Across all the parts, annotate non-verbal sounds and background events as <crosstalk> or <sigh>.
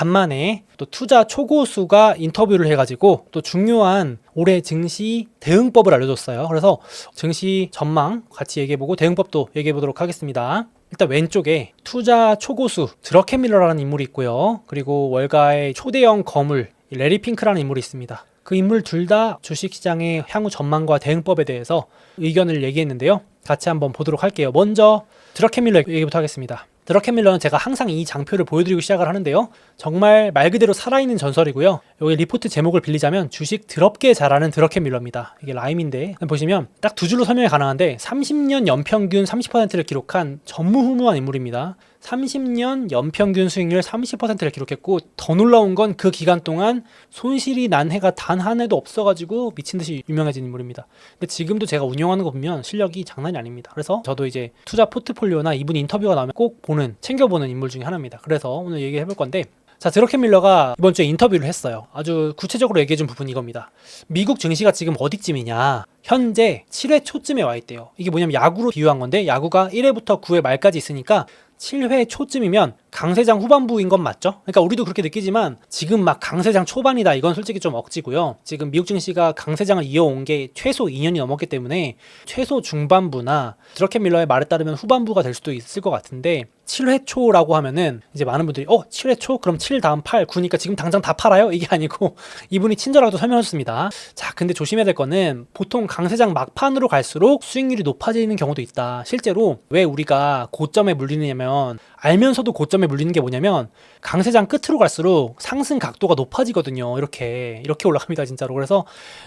간만에 또 투자 초고수가 인터뷰를 해가지고 또 중요한 올해 증시 대응법을 알려줬어요. 그래서 증시 전망 같이 얘기해보고 대응법도 얘기해보도록 하겠습니다. 일단 왼쪽에 투자 초고수 드러켄밀러라는 인물이 있고요. 그리고 월가의 초대형 거물 이 레리 핑크라는 인물이 있습니다. 그 인물 둘 다 주식시장의 향후 전망과 대응법에 대해서 의견을 얘기했는데요. 같이 한번 보도록 할게요. 먼저 드러켄밀러 얘기부터 하겠습니다. 드러켄밀러는 제가 항상 이 장표를 보여드리고 시작을 하는데요. 정말 말 그대로 살아있는 전설이고요. 여기 리포트 제목을 빌리자면 주식 더럽게 잘하는 드러켄밀러입니다. 이게 라임인데 보시면 딱 두 줄로 설명이 가능한데 30년 연평균 30%를 기록한 전무후무한 인물입니다. 30년 연평균 수익률 30%를 기록했고 더 놀라운 건 그 기간 동안 손실이 난 해가 단 한 해도 없어가지고 미친 듯이 유명해진 인물입니다. 근데 지금도 제가 운영하는 거 보면 실력이 장난이 아닙니다. 그래서 저도 이제 투자 포트폴리오나 이분 인터뷰가 나오면 꼭 보는 챙겨보는 인물 중에 하나입니다. 그래서 오늘 얘기해 볼 건데 자 드러켄 밀러가 이번 주에 인터뷰를 했어요. 아주 구체적으로 얘기해 준 부분이 이겁니다. 미국 증시가 지금 어디쯤이냐? 현재 7회 초쯤에 와 있대요. 이게 뭐냐면 야구로 비유한 건데 야구가 1회부터 9회 말까지 있으니까 7회 초쯤이면 강세장 후반부인 건 맞죠? 그러니까 우리도 그렇게 느끼지만 지금 막 강세장 초반이다 이건 솔직히 좀 억지고요. 지금 미국 증시가 강세장을 이어온 게 최소 2년이 넘었기 때문에 최소 중반부나 드러켄 밀러의 말에 따르면 후반부가 될 수도 있을 것 같은데 7회 초라고 하면은 이제 많은 분들이 어 7회 초 그럼 7 다음 8 9니까 지금 당장 다 팔아요? 이게 아니고 <laughs> 이분이 친절하게도 설명하셨습니다. 자 근데 조심해야 될 거는 보통 강세장 막판으로 갈수록 수익률이 높아지는 경우도 있다. 실제로 왜 우리가 고점에 물리느냐면 알면서도 고점에 물리는 게 뭐냐면 강세장 끝으로 갈수록 상승 각도가 높아지거든요. 이렇게 이렇게 올라갑니다 진짜로. 그래서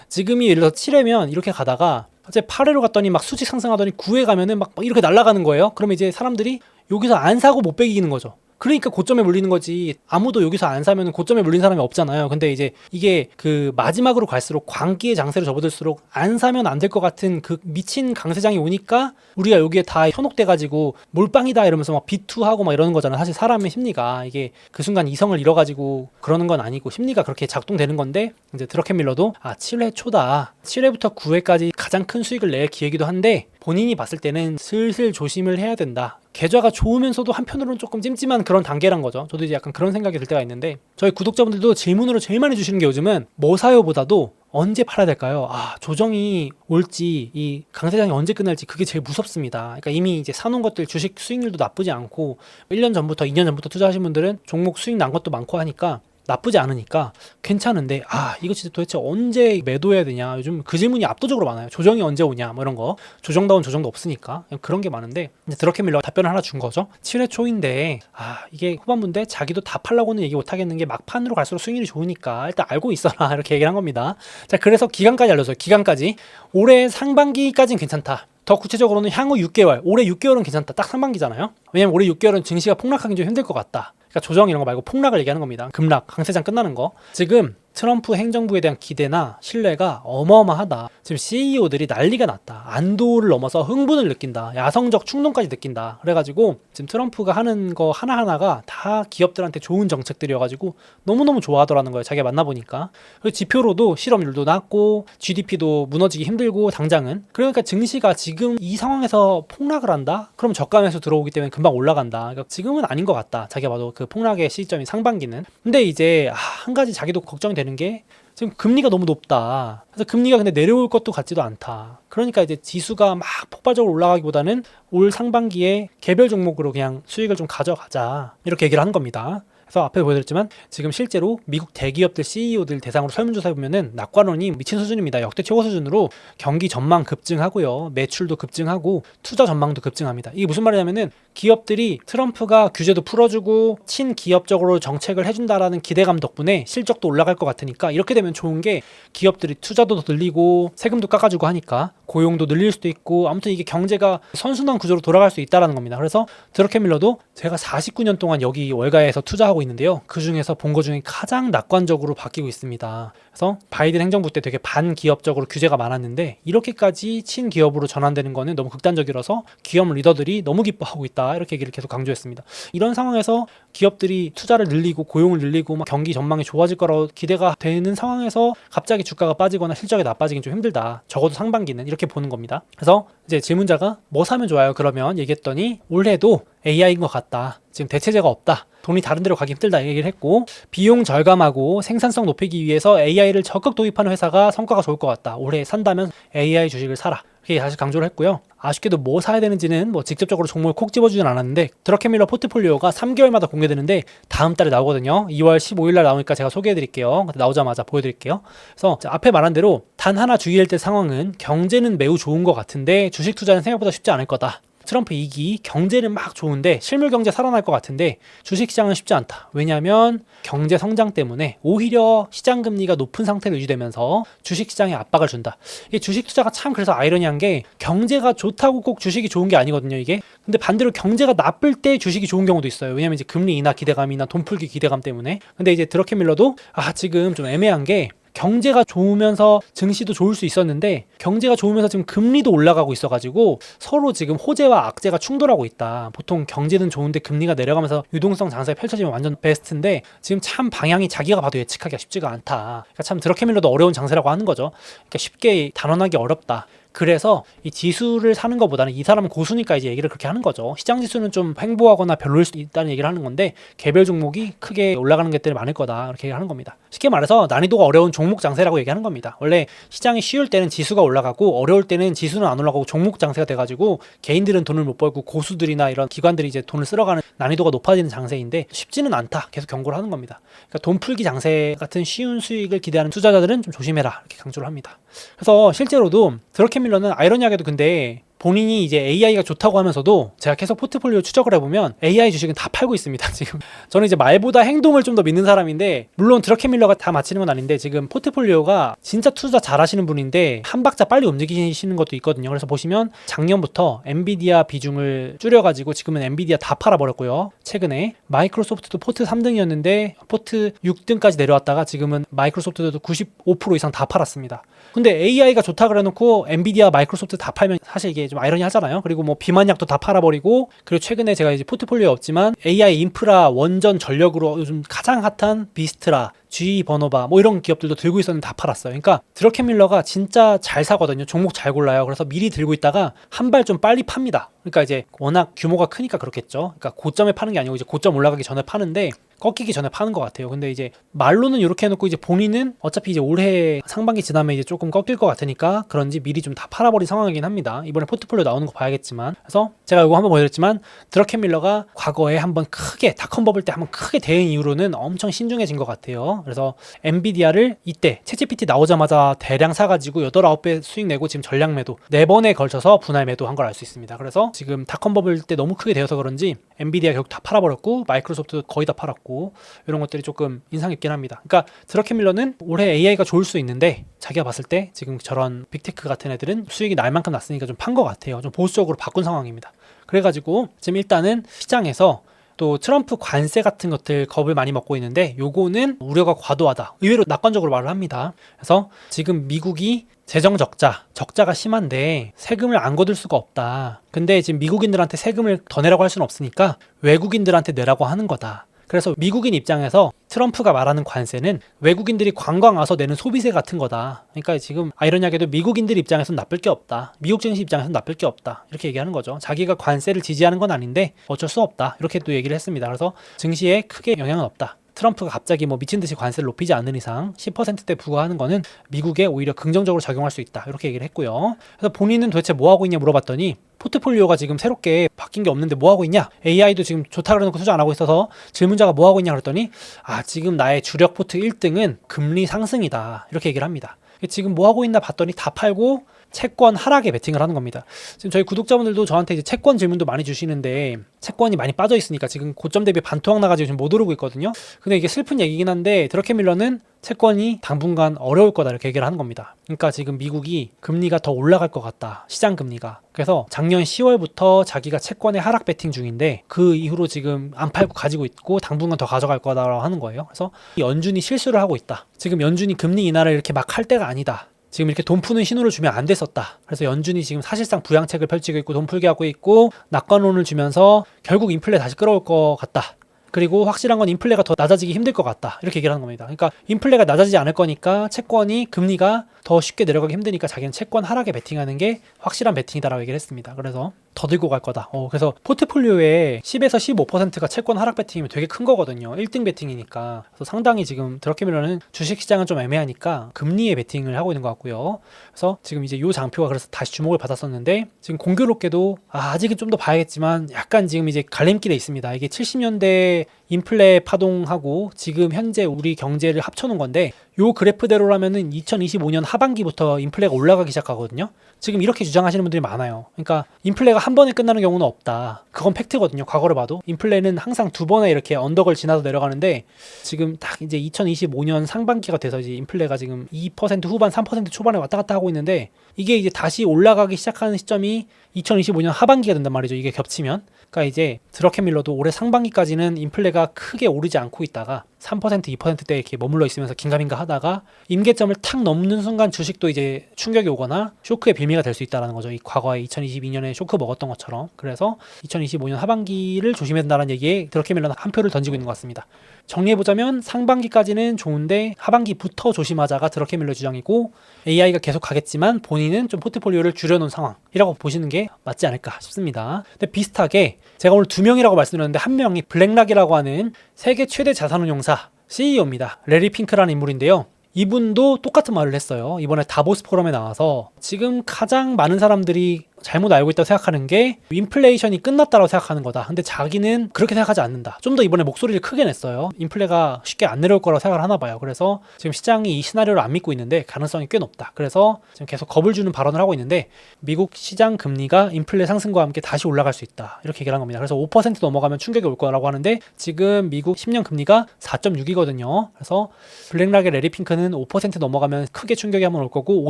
지금이 예를 들어 7회면 이렇게 가다가 이제 8회로 갔더니 막 수직 상승하더니 9회 가면은 막 이렇게 날아가는 거예요. 그러면 이제 사람들이 여기서 안 사고 못 베기는 거죠. 그러니까 고점에 물리는 거지. 아무도 여기서 안 사면 고점에 물린 사람이 없잖아요. 근데 이제 이게 그 마지막으로 갈수록 광기의 장세로 접어들수록 안 사면 안 될 것 같은 그 미친 강세장이 오니까 우리가 여기에 다 현혹돼 가지고 몰빵이다 이러면서 막 비투하고 막 이러는 거잖아요. 사실 사람의 심리가 이게 그 순간 이성을 잃어 가지고 그러는 건 아니고 심리가 그렇게 작동되는 건데 이제 드러켄 밀러도 아 7회 초다. 7회부터 9회까지 가장 큰 수익을 낼 기회이기도 한데 본인이 봤을 때는 슬슬 조심을 해야 된다. 계좌가 좋으면서도 한편으로는 조금 찜찜한 그런 단계란 거죠. 저도 이제 약간 그런 생각이 들 때가 있는데 저희 구독자분들도 질문으로 제일 많이 주시는 게 요즘은 뭐 사요보다도 언제 팔아야 될까요? 아, 조정이 올지 이 강세장이 언제 끝날지 그게 제일 무섭습니다. 그러니까 이미 이제 사놓은 것들 주식 수익률도 나쁘지 않고 1년 전부터 2년 전부터 투자하신 분들은 종목 수익 난 것도 많고 하니까 나쁘지 않으니까 괜찮은데 아 이거 진짜 도대체 언제 매도해야 되냐? 요즘 그 질문이 압도적으로 많아요. 조정이 언제 오냐? 뭐 이런 거. 조정다운 조정도 없으니까 그런 게 많은데 이제 드러켄 밀러가 답변을 하나 준 거죠. 7회 초인데 아 이게 후반부인데 자기도 다 팔라고는 얘기 못 하겠는 게 막판으로 갈수록 수익률이 좋으니까 일단 알고 있어라. <laughs> 이렇게 얘기를 한 겁니다. 자 그래서 기간까지 알려줘요. 기간까지. 올해 상반기까지는 괜찮다 더 구체적으로는 향후 6개월, 올해 6개월은 괜찮다. 딱 상반기잖아요. 왜냐면 올해 6개월은 증시가 폭락하기 좀 힘들 것 같다. 그러니까 조정 이런 거 말고 폭락을 얘기하는 겁니다. 급락, 강세장 끝나는 거. 지금 트럼프 행정부에 대한 기대나 신뢰가 어마어마하다. 지금 CEO들이 난리가 났다. 안도를 넘어서 흥분을 느낀다. 야성적 충동까지 느낀다. 그래가지고 지금 트럼프가 하는 거 하나하나가 다 기업들한테 좋은 정책들이어가지고 너무너무 좋아하더라는 거예요. 자기가 만나보니까. 그리고 지표로도 실업률도 낮고 GDP도 무너지기 힘들고 당장은. 그러니까 증시가 지금 이 상황에서 폭락을 한다? 그럼 저가에서 들어오기 때문에 금방 올라간다. 그러니까 지금은 아닌 것 같다. 자기가 봐도 그 폭락의 시점이 상반기는. 근데 이제 아, 한 가지 자기도 걱정이 되는 게 지금 금리가 너무 높다. 그래서 금리가 근데 내려올 것도 같지도 않다. 그러니까 이제 지수가 막 폭발적으로 올라가기보다는 올 상반기에 개별 종목으로 그냥 수익을 좀 가져가자. 이렇게 얘기를 하는 겁니다. 그래서 앞에 보여드렸지만 지금 실제로 미국 대기업들 CEO들 대상으로 설문조사해 보면은 낙관론이 미친 수준입니다. 역대 최고 수준으로 경기 전망 급증하고요, 매출도 급증하고 투자 전망도 급증합니다. 이게 무슨 말이냐면은 기업들이 트럼프가 규제도 풀어주고 친기업적으로 정책을 해준다라는 기대감 덕분에 실적도 올라갈 것 같으니까 이렇게 되면 좋은 게 기업들이 투자도 더 늘리고 세금도 깎아주고 하니까 고용도 늘릴 수도 있고 아무튼 이게 경제가 선순환 구조로 돌아갈 수 있다라는 겁니다. 그래서 드러켄밀러도 제가 49년 동안 여기 월가에서 투자하고 있는데요. 그 중에서 본것 중에 가장 낙관적으로 바뀌고 있습니다. 그래서 바이든 행정부 때 되게 반기업적으로 규제가 많았는데 이렇게까지 친기업으로 전환되는 거는 너무 극단적이라서 기업 리더들이 너무 기뻐하고 있다. 있다 이렇게 얘기를 계속 강조했습니다. 이런 상황에서 기업들이 투자를 늘리고 고용을 늘리고 막 경기 전망이 좋아질 거라고 기대가 되는 상황에서 갑자기 주가가 빠지거나 실적이 나빠지긴 좀 힘들다. 적어도 상반기는 이렇게 보는 겁니다. 그래서 이제 질문자가 뭐 사면 좋아요? 그러면 얘기했더니 올해도 AI인 것 같다. 지금 대체제가 없다. 돈이 다른 데로 가기 힘들다 얘기를 했고 비용 절감하고 생산성 높이기 위해서 AI를 적극 도입하는 회사가 성과가 좋을 것 같다. 올해 산다면 AI 주식을 사라. 이렇게 다시 강조를 했고요. 아쉽게도 뭐 사야 되는지는 뭐 직접적으로 종목을 콕 집어주진 않았는데 드러켄밀러 포트폴리오가 3개월마다 공개되는데 다음 달에 나오거든요. 2월 15일 날 나오니까 제가 소개해 드릴게요. 나오자마자 보여 드릴게요. 그래서 앞에 말한 대로 단 하나 주의할 때 상황은 경제는 매우 좋은 것 같은데 주식 투자는 생각보다 쉽지 않을 거다. 트럼프 2기 경제는 막 좋은데 실물 경제 살아날 것 같은데 주식 시장은 쉽지 않다. 왜냐하면 경제 성장 때문에 오히려 시장 금리가 높은 상태로 유지되면서 주식 시장에 압박을 준다. 이게 주식 투자가 참 그래서 아이러니한 게 경제가 좋다고 꼭 주식이 좋은 게 아니거든요, 이게. 근데 반대로 경제가 나쁠 때 주식이 좋은 경우도 있어요. 왜냐면 이제 금리 인하 기대감이나 돈 풀기 기대감 때문에. 근데 이제 드러켄 밀러도 아, 지금 좀 애매한 게 경제가 좋으면서 증시도 좋을 수 있었는데 경제가 좋으면서 지금 금리도 올라가고 있어가지고 서로 지금 호재와 악재가 충돌하고 있다. 보통 경제는 좋은데 금리가 내려가면서 유동성 장세가 펼쳐지면 완전 베스트인데 지금 참 방향이 자기가 봐도 예측하기가 쉽지가 않다. 그러니까 참 드러케밀러도 어려운 장세라고 하는 거죠. 그러니까 쉽게 단언하기 어렵다. 그래서 이 지수를 사는 것보다는 이 사람은 고수니까 이제 얘기를 그렇게 하는 거죠. 시장 지수는 좀 횡보하거나 별로일 수도 있다는 얘기를 하는 건데 개별 종목이 크게 올라가는 것들이 많을 거다 이렇게 얘기하는 겁니다. 쉽게 말해서 난이도가 어려운 종목 장세라고 얘기하는 겁니다. 원래 시장이 쉬울 때는 지수가 올라가고 어려울 때는 지수는 안 올라가고 종목 장세가 돼가지고 개인들은 돈을 못 벌고 고수들이나 이런 기관들이 이제 돈을 쓸어가는 난이도가 높아지는 장세인데 쉽지는 않다. 계속 경고를 하는 겁니다. 그러니까 돈 풀기 장세 같은 쉬운 수익을 기대하는 투자자들은 좀 조심해라 이렇게 강조를 합니다. 그래서 실제로도 드러 켄 밀러는 아이러니하게도 근데 본인이 이제 AI가 좋다고 하면서도 제가 계속 포트폴리오 추적을 해보면 AI 주식은 다 팔고 있습니다. <laughs> 지금 저는 이제 말보다 행동을 좀 더 믿는 사람인데 물론 드러켄 밀러가 다 맞히는 건 아닌데 지금 포트폴리오가 진짜 투자 잘하시는 분인데 한 박자 빨리 움직이시는 것도 있거든요. 그래서 보시면 작년부터 엔비디아 비중을 줄여가지고 지금은 엔비디아 다 팔아버렸고요. 최근에 마이크로소프트도 포트 3등이었는데 포트 6등까지 내려왔다가 지금은 마이크로소프트도 95% 이상 다 팔았습니다. 근데 AI가 좋다 그래놓고 엔비디아, 마이크로소프트 다 팔면 사실 이게 좀 아이러니 하잖아요. 그리고 뭐 비만약도 다 팔아버리고 그리고 최근에 제가 이제 포트폴리오 없지만 AI 인프라 원전 전력으로 요즘 가장 핫한 비스트라 GE 버너바 뭐 이런 기업들도 들고 있었는데 다 팔았어요. 그러니까 드러켄 밀러가 진짜 잘 사거든요. 종목 잘 골라요. 그래서 미리 들고 있다가 한 발 좀 빨리 팝니다. 그러니까 이제 워낙 규모가 크니까 그렇겠죠. 그러니까 고점에 파는 게 아니고 이제 고점 올라가기 전에 파는데 꺾이기 전에 파는 것 같아요. 근데 이제 말로는 이렇게 해놓고 이제 본인은 어차피 이제 올해 상반기 지나면 이제 조금 꺾일 것 같으니까 그런지 미리 좀 다 팔아버린 상황이긴 합니다. 이번에 포트폴리오 나오는 거 봐야겠지만 그래서 제가 이거 한번 보여드렸지만 드러켄 밀러가 과거에 한번 크게 닷컴 버블 때 한번 크게 대응 이후로는 엄청 신중해진 것 같아요. 그래서 엔비디아를 이때 채찌PT 나오자마자 대량 사가지고 8, 9배 수익 내고 지금 전량 매도 4번에 걸쳐서 분할 매도한 걸 알 수 있습니다. 그래서 지금 닷컴 버블 때 너무 크게 되어서 그런지 엔비디아 결국 다 팔아버렸고 마이크로소프트 거의 다 팔았 고 이런 것들이 조금 인상 깊긴 합니다. 그러니까 드러켄 밀러는 올해 AI가 좋을 수 있는데 자기가 봤을 때 지금 저런 빅테크 같은 애들은 수익이 날 만큼 났으니까 좀 판 것 같아요. 좀 보수적으로 바꾼 상황입니다. 그래가지고 지금 일단은 시장에서 또 트럼프 관세 같은 것들 겁을 많이 먹고 있는데 요거는 우려가 과도하다. 의외로 낙관적으로 말을 합니다. 그래서 지금 미국이 재정 적자, 적자가 심한데 세금을 안 거둘 수가 없다. 근데 지금 미국인들한테 세금을 더 내라고 할 수는 없으니까 외국인들한테 내라고 하는 거다. 그래서 미국인 입장에서 트럼프가 말하는 관세는 외국인들이 관광 와서 내는 소비세 같은 거다. 그러니까 지금 아이러니하게도 미국인들 입장에서는 나쁠 게 없다. 미국 증시 입장에서는 나쁠 게 없다. 이렇게 얘기하는 거죠. 자기가 관세를 지지하는 건 아닌데 어쩔 수 없다. 이렇게 또 얘기를 했습니다. 그래서 증시에 크게 영향은 없다. 트럼프가 갑자기 뭐 미친 듯이 관세를 높이지 않는 이상 10%대 부과하는 거는 미국에 오히려 긍정적으로 작용할 수 있다. 이렇게 얘기를 했고요. 그래서 본인은 도대체 뭐 하고 있냐 물어봤더니 포트폴리오가 지금 새롭게 바뀐 게 없는데 뭐 하고 있냐? AI도 지금 좋다 그러놓고 투자 안 하고 있어서 질문자가 뭐 하고 있냐 그랬더니 아 지금 나의 주력 포트 1등은 금리 상승이다 이렇게 얘기를 합니다. 지금 뭐 하고 있나 봤더니 다 팔고 채권 하락에 베팅을 하는 겁니다. 지금 저희 구독자분들도 저한테 이제 채권 질문도 많이 주시는데 채권이 많이 빠져 있으니까 지금 고점 대비 반토막 나가지고 지금 못 오르고 있거든요. 근데 이게 슬픈 얘기긴 한데 드러켄 밀러는 채권이 당분간 어려울 거다 이렇게 얘기를 하는 겁니다. 그러니까 지금 미국이 금리가 더 올라갈 것 같다. 시장 금리가. 그래서 작년 10월부터 자기가 채권에 하락 베팅 중인데 그 이후로 지금 안 팔고 가지고 있고 당분간 더 가져갈 거다라고 하는 거예요. 그래서 연준이 실수를 하고 있다. 지금 연준이 금리 인하를 이렇게 막 할 때가 아니다. 지금 이렇게 돈 푸는 신호를 주면 안 됐었다. 그래서 연준이 지금 사실상 부양책을 펼치고 있고 돈 풀게 하고 있고 낙관론을 주면서 결국 인플레 다시 끌어올 것 같다. 그리고 확실한 건 인플레가 더 낮아지기 힘들 것 같다. 이렇게 얘기를 하는 겁니다. 그러니까 인플레가 낮아지지 않을 거니까 채권이 금리가 더 쉽게 내려가기 힘드니까 자기는 채권 하락에 베팅하는 게 확실한 베팅이다라고 얘기를 했습니다. 그래서 더 들고 갈 거다. 어, 그래서 포트폴리오에 10에서 15%가 채권 하락 베팅이면 되게 큰 거거든요. 1등 베팅이니까. 그래서 상당히 지금 드러키밀러는 주식 시장은 좀 애매하니까 금리에 베팅을 하고 있는 것 같고요. 그래서 지금 이제 요 장표가 그래서 다시 주목을 받았었는데 지금 공교롭게도 아, 아직은 좀 더 봐야겠지만 약간 지금 이제 갈림길에 있습니다. 이게 70년대 인플레 파동하고 지금 현재 우리 경제를 합쳐놓은 건데 요 그래프대로라면은 2025년 하반기부터 인플레가 올라가기 시작하거든요. 지금 이렇게 주장하시는 분들이 많아요. 그러니까 인플레가 한 번에 끝나는 경우는 없다. 그건 팩트거든요. 과거를 봐도 인플레는 항상 두 번에 이렇게 언덕을 지나서 내려가는데 지금 딱 이제 2025년 상반기가 돼서 이제 인플레가 지금 2% 후반 3% 초반에 왔다 갔다 하고 있는데 이게 이제 다시 올라가기 시작하는 시점이 2025년 하반기가 된단 말이죠. 이게 겹치면. 그러니까 이제 드러켄밀러도 올해 상반기까지는 인플레가 크게 오르지 않고 있다가 3% 2%대 이렇게 머물러 있으면서 긴가민가 하다가 임계점을 탁 넘는 순간 주식도 이제 충격이 오거나 쇼크의 빌미가 될 수 있다라는 거죠. 이 과거에 2022년에 쇼크 먹었던 것처럼. 그래서 2025년 하반기를 조심해야 된다는 얘기에 드러켄밀러는 한 표를 던지고 있는 것 같습니다. 정리해 보자면 상반기까지는 좋은데 하반기부터 조심하자가 드러케밀러 주장이고 AI가 계속 가겠지만 본인은 좀 포트폴리오를 줄여놓은 상황이라고 보시는 게 맞지 않을까 싶습니다. 근데 비슷하게 제가 오늘 두 명이라고 말씀드렸는데 한 명이 블랙락이라고 하는 세계 최대 자산운용사 CEO입니다. 레리 핑크라는 인물인데요. 이분도 똑같은 말을 했어요. 이번에 다보스 포럼에 나와서 지금 가장 많은 사람들이 잘못 알고 있다고 생각하는 게 인플레이션이 끝났다고 생각하는 거다. 근데 자기는 그렇게 생각하지 않는다. 좀 더 이번에 목소리를 크게 냈어요. 인플레가 쉽게 안 내려올 거라고 생각을 하나 봐요. 그래서 지금 시장이 이 시나리오를 안 믿고 있는데 가능성이 꽤 높다. 그래서 지금 계속 겁을 주는 발언을 하고 있는데 미국 시장 금리가 인플레 상승과 함께 다시 올라갈 수 있다. 이렇게 얘기를 한 겁니다. 그래서 5% 넘어가면 충격이 올 거라고 하는데 지금 미국 10년 금리가 4.6이거든요. 그래서 블랙락의 레리 핑크는 5% 넘어가면 크게 충격이 한번 올 거고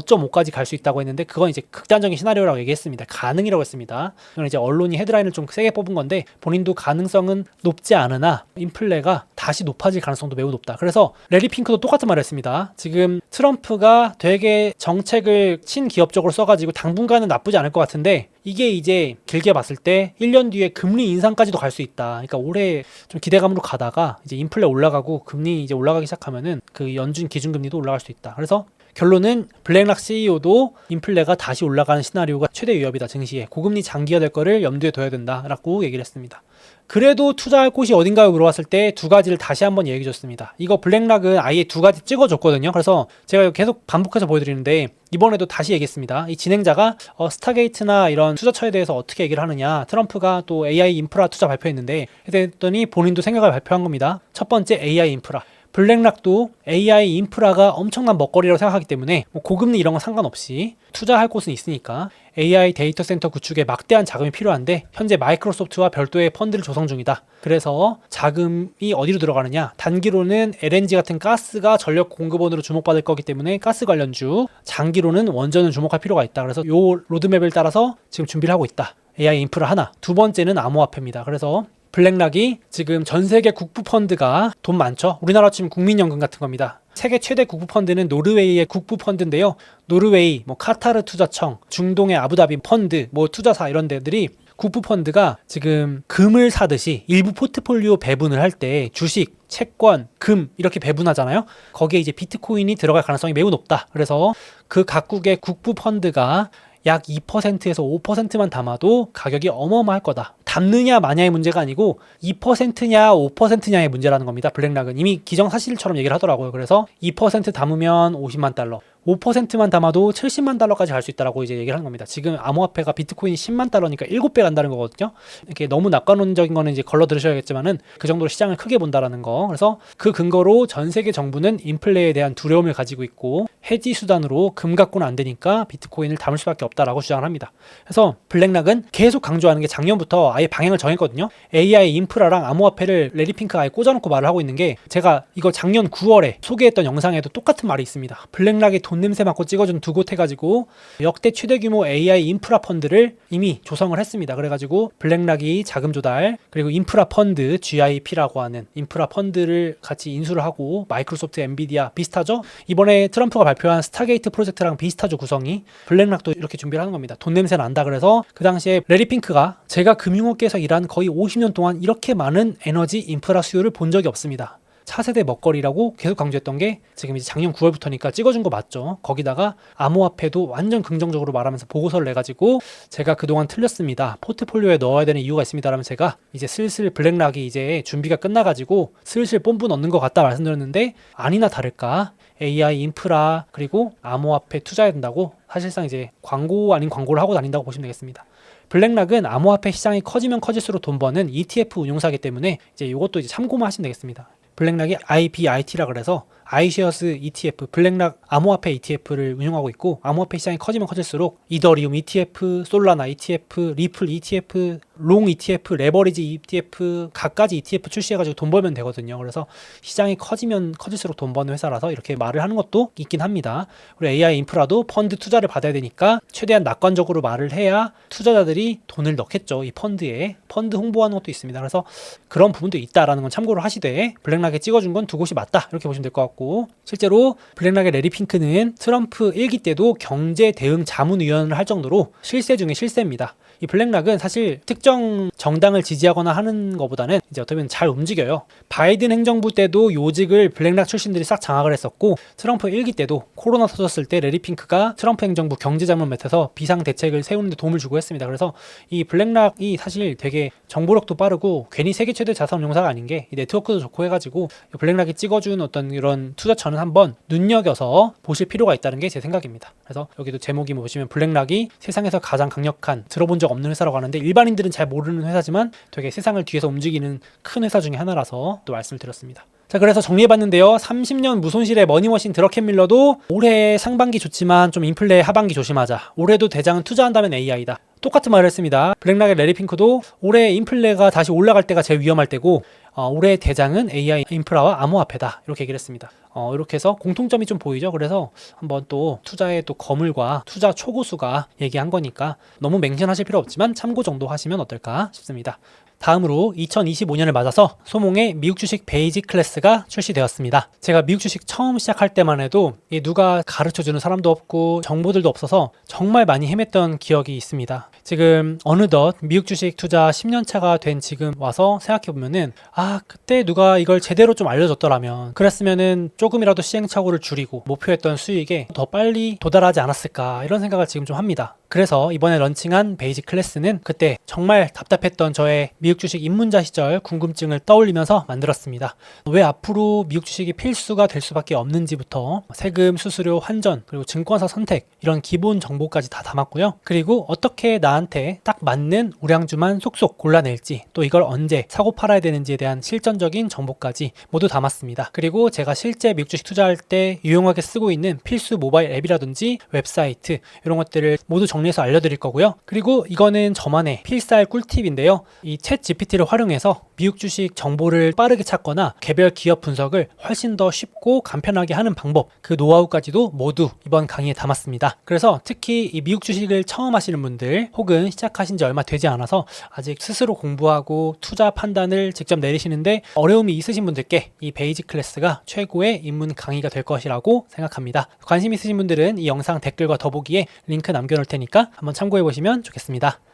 5.5까지 갈 수 있다고 했는데 그건 이제 극단적인 시나리오라고 얘기했습니다. 가능이라고 했습니다. 이건 이제 언론이 헤드라인을 좀 세게 뽑은 건데 본인도 가능성은 높지 않으나 인플레가 다시 높아질 가능성도 매우 높다. 그래서 레리 핑크도 똑같은 말을 했습니다. 지금 트럼프가 되게 정책을 친기업적으로 써가지고 당분간은 나쁘지 않을 것 같은데 이게 이제 길게 봤을 때 1년 뒤에 금리 인상까지도 갈 수 있다. 그러니까 올해 좀 기대감으로 가다가 이제 인플레 올라가고 금리 이제 올라가기 시작하면은 그 연준 기준금리도 올라갈 수 있다. 그래서 결론은 블랙락 CEO도 인플레가 다시 올라가는 시나리오가 최대 위협이다 증시에 고금리 장기화 될 거를 염두에 둬야 된다라고 얘기를 했습니다. 그래도 투자할 곳이 어딘가요 물어봤을 때 두 가지를 다시 한번 얘기해 줬습니다. 이거 블랙락은 아예 두 가지 찍어 줬거든요. 그래서 제가 계속 반복해서 보여드리는데 이번에도 다시 얘기했습니다. 이 진행자가 어, 스타게이트나 이런 투자처에 대해서 어떻게 얘기를 하느냐 트럼프가 또 AI 인프라 투자 발표했는데 했더니 본인도 생각을 발표한 겁니다. 첫 번째 AI 인프라 블랙락도 AI 인프라가 엄청난 먹거리라고 생각하기 때문에 뭐 고금리 이런 건 상관없이 투자할 곳은 있으니까 AI 데이터 센터 구축에 막대한 자금이 필요한데 현재 마이크로소프트와 별도의 펀드를 조성 중이다. 그래서 자금이 어디로 들어가느냐? 단기로는 LNG 같은 가스가 전력 공급원으로 주목받을 거기 때문에 가스 관련주, 장기로는 원전을 주목할 필요가 있다. 그래서 요 로드맵을 따라서 지금 준비를 하고 있다. AI 인프라 하나. 두 번째는 암호화폐입니다. 그래서 블랙락이 지금 전 세계 국부 펀드가 돈 많죠. 우리나라 치면 국민연금 같은 겁니다. 세계 최대 국부 펀드는 노르웨이의 국부 펀드인데요. 노르웨이, 뭐 카타르 투자청, 중동의 아부다비 펀드, 뭐 투자사 이런 데들이 국부 펀드가 지금 금을 사듯이 일부 포트폴리오 배분을 할 때 주식, 채권, 금 이렇게 배분하잖아요. 거기에 이제 비트코인이 들어갈 가능성이 매우 높다. 그래서 그 각국의 국부 펀드가 약 2%에서 5%만 담아도 가격이 어마어마할 거다. 담느냐 마냐의 문제가 아니고 2%냐 5%냐의 문제라는 겁니다. 블랙락은 이미 기정사실처럼 얘기를 하더라고요. 그래서 2% 담으면 50만 달러, 5%만 담아도 70만 달러까지 갈 수 있다라고 이제 얘기를 하는 겁니다. 지금 암호화폐가 비트코인이 10만 달러니까 7배 간다는 거거든요. 이렇게 너무 낙관론적인 거는 이제 걸러 들으셔야겠지만은 그 정도로 시장을 크게 본다라는 거. 그래서 그 근거로 전 세계 정부는 인플레에 대한 두려움을 가지고 있고 해지 수단으로 금 갖고는 안 되니까 비트코인을 담을 수밖에 없다라고 주장을 합니다. 그래서 블랙락은 계속 강조하는 게 작년부터 아예 방향을 정했거든요. AI 인프라랑 암호화폐를 레리핑크가 아예 꽂아놓고 말을 하고 있는 게 제가 이거 작년 9월에 소개했던 영상에도 똑같은 말이 있습니다. 블랙락의 돈 냄새 맡고 찍어준 두 곳 해가지고 역대 최대 규모 AI 인프라 펀드를 이미 조성을 했습니다. 그래가지고 블랙락이 자금 조달 그리고 인프라 펀드 GIP라고 하는 인프라 펀드를 같이 인수를 하고 마이크로소프트, 엔비디아 비슷하죠? 이번에 트럼프가 발표한 스타게이트 프로젝트랑 비슷하죠 구성이 블랙락도 이렇게 준비를 하는 겁니다. 돈 냄새 난다 그래서 그 당시에 레리 핑크가 제가 금융업계에서 일한 거의 50년 동안 이렇게 많은 에너지 인프라 수요를 본 적이 없습니다. 차세대 먹거리라고 계속 강조했던 게 지금 이제 작년 9월부터니까 찍어준 거 맞죠. 거기다가 암호화폐도 완전 긍정적으로 말하면서 보고서를 내가지고 제가 그동안 틀렸습니다. 포트폴리오에 넣어야 되는 이유가 있습니다. 라면 제가 이제 슬슬 블랙락이 이제 준비가 끝나가지고 슬슬 뽐뿌 넣는 것 같다 말씀드렸는데 아니나 다를까 AI 인프라 그리고 암호화폐 투자해야 된다고 사실상 이제 광고 아닌 광고를 하고 다닌다고 보시면 되겠습니다. 블랙락은 암호화폐 시장이 커지면 커질수록 돈 버는 ETF 운용사기 때문에 이제 이것도 이제 참고만 하시면 되겠습니다. 블랙락이 IBIT라 그래서 아이시어스 ETF, 블랙락 암호화폐 ETF를 운영하고 있고 암호화폐 시장이 커지면 커질수록 이더리움 ETF, 솔라나 ETF, 리플 ETF, 롱 ETF, 레버리지 ETF 각가지 ETF 출시해가지고 돈 벌면 되거든요. 그래서 시장이 커지면 커질수록 돈 버는 회사라서 이렇게 말을 하는 것도 있긴 합니다. 그리고 AI 인프라도 펀드 투자를 받아야 되니까 최대한 낙관적으로 말을 해야 투자자들이 돈을 넣겠죠. 이 펀드에 펀드 홍보하는 것도 있습니다. 그래서 그런 부분도 있다라는 건 참고를 하시되 블랙락에 찍어준 건 두 곳이 맞다 이렇게 보시면 될 것 같고 실제로 블랙락의 레리 핑크는 트럼프 1기 때도 경제 대응 자문위원을 할 정도로 실세 중에 실세입니다. 이 블랙락은 사실 특정 정당을 지지하거나 하는 것보다는 이제 어떻게 보면 잘 움직여요. 바이든 행정부 때도 요직을 블랙락 출신들이 싹 장악을 했었고 트럼프 1기 때도 코로나 터졌을 때 레리 핑크가 트럼프 행정부 경제자문 맡아서 비상 대책을 세우는데 도움을 주고 했습니다. 그래서 이 블랙락이 사실 되게 정보력도 빠르고 괜히 세계 최대 자산 운용사가 아닌 게이 네트워크도 좋고 해가지고 블랙락이 찍어준 어떤 이런 투자처는 한번 눈여겨서 보실 필요가 있다는 게 제 생각입니다. 그래서 여기도 제목이 뭐 보시면 블랙락이 세상에서 가장 강력한 들어본 적 없는 회사라고 하는데 일반인들은 잘 모르는 회사지만 되게 세상을 뒤에서 움직이는 큰 회사 중에 하나라서 또 말씀을 드렸습니다. 자 그래서 정리해봤는데요. 30년 무손실의 머니머신 드러켄 밀러도 올해 상반기 좋지만 좀 인플레 하반기 조심하자. 올해도 대장은 투자한다면 AI다. 똑같은 말을 했습니다. 블랙락의 레리핑크도 올해 인플레가 다시 올라갈 때가 제일 위험할 때고 어, 올해 대장은 AI 인프라와 암호화폐다. 이렇게 얘기를 했습니다. 어, 이렇게 해서 공통점이 좀 보이죠? 그래서 한번 또 투자의 또 거물과 투자 초고수가 얘기한 거니까 너무 맹신하실 필요 없지만 참고 정도 하시면 어떨까 싶습니다 다음으로 2025년을 맞아서 소몽의 미국 주식 베이직 클래스가 출시되었습니다. 제가 미국 주식 처음 시작할 때만 해도 이 누가 가르쳐주는 사람도 없고 정보들도 없어서 정말 많이 헤맸던 기억이 있습니다. 지금 어느덧 미국 주식 투자 10년 차가 된 지금 와서 생각해 보면은 아 그때 누가 이걸 제대로 좀 알려줬더라면 그랬으면은 조금이라도 시행착오를 줄이고 목표했던 수익에 더 빨리 도달하지 않았을까 이런 생각을 지금 좀 합니다. 그래서 이번에 런칭한 베이직 클래스는 그때 정말 답답했던 저의 미국 주식 입문자 시절 궁금증을 떠올리면서 만들었습니다. 왜 앞으로 미국 주식이 필수가 될 수밖에 없는지부터 세금, 수수료, 환전, 그리고 증권사 선택 이런 기본 정보까지 다 담았고요. 그리고 어떻게 나한테 딱 맞는 우량주만 속속 골라낼지 또 이걸 언제 사고 팔아야 되는지에 대한 실전적인 정보까지 모두 담았습니다. 그리고 제가 실제 미국 주식 투자할 때 유용하게 쓰고 있는 필수 모바일 앱이라든지 웹사이트 이런 것들을 모두 정리해서 알려드릴 거고요. 그리고 이거는 저만의 필살 꿀팁인데요. 이챗 GPT를 활용해서 미국 주식 정보를 빠르게 찾거나 개별 기업 분석을 훨씬 더 쉽고 간편하게 하는 방법, 그 노하우까지도 모두 이번 강의에 담았습니다. 그래서 특히 이 미국 주식을 처음 하시는 분들 혹은 시작하신 지 얼마 되지 않아서 아직 스스로 공부하고 투자 판단을 직접 내리시는데 어려움이 있으신 분들께 이 베이직 클래스가 최고의 입문 강의가 될 것이라고 생각합니다. 관심 있으신 분들은 이 영상 댓글과 더보기에 링크 남겨놓을 테니까 한번 참고해 보시면 좋겠습니다.